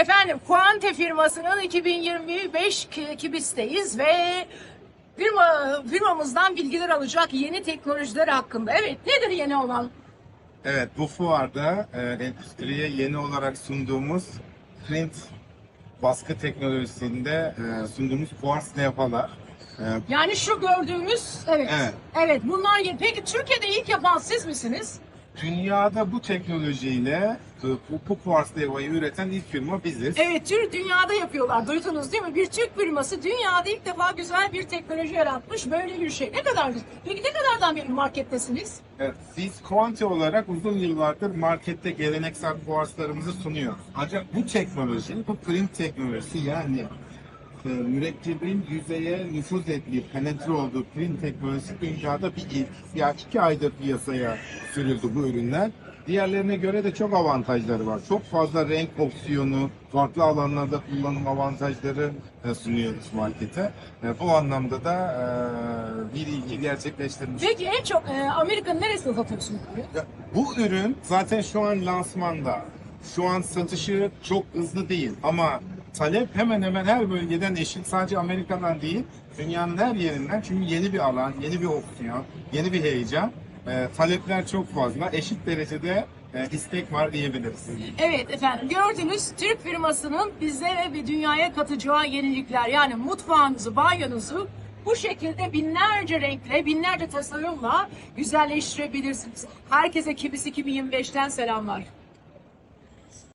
Efendim Quante firmasının 2025 ki- Kibis'teyiz ve firma, firmamızdan bilgiler alacak yeni teknolojiler hakkında. Evet nedir yeni olan? Evet, bu fuarda e, endüstriye yeni olarak sunduğumuz print baskı teknolojisinde e, sunduğumuz quartz levhalar. E, Yani şu gördüğümüz evet. Evet. Evet bunlar peki Türkiye'de ilk yapan siz misiniz? Dünyada bu teknolojiyle e, bu, bu quartz levhayı üreten ilk firma biziz. Evet tür dünyada yapıyorlar. Duydunuz değil mi? Bir Türk firması dünyada ilk defa güzel bir teknoloji yaratmış. Böyle bir şey. Ne kadar güzel. Peki ne kadardan beri markettesiniz? Evet, biz Quante olarak uzun yıllardır markette geleneksel kuarslarımızı sunuyoruz. Ancak bu teknoloji, bu print teknolojisi yani e, mürekkebin yüzeye nüfuz ettiği, penetre olduğu print teknolojisi dünyada bir ilk. Ya iki aydır piyasaya sürüldü bu ürünler. Diğerlerine göre de çok avantajları var. Çok fazla renk opsiyonu, farklı alanlarda kullanım avantajları e, sunuyoruz markete. E, Bu anlamda da e, bir ilgi gerçekleştirmiş Peki en çok Amerika'nın neresinde satıyorsunuz? ya, Bu ürün zaten şu an lansmanda. Şu an satışı çok hızlı değil ama talep hemen hemen her bölgeden eşit. Sadece Amerika'dan değil, dünyanın her yerinden. Çünkü yeni bir alan, yeni bir opsiyon, yeni bir heyecan. Ee, talepler çok fazla. Eşit derecede e, istek var diyebiliriz. Evet efendim gördünüz Türk firmasının bizlere ve dünyaya katacağı yenilikler yani mutfağınızı, banyonuzu bu şekilde binlerce renkle, binlerce tasarımla güzelleştirebilirsiniz. Herkese Kibis 2025'ten selamlar.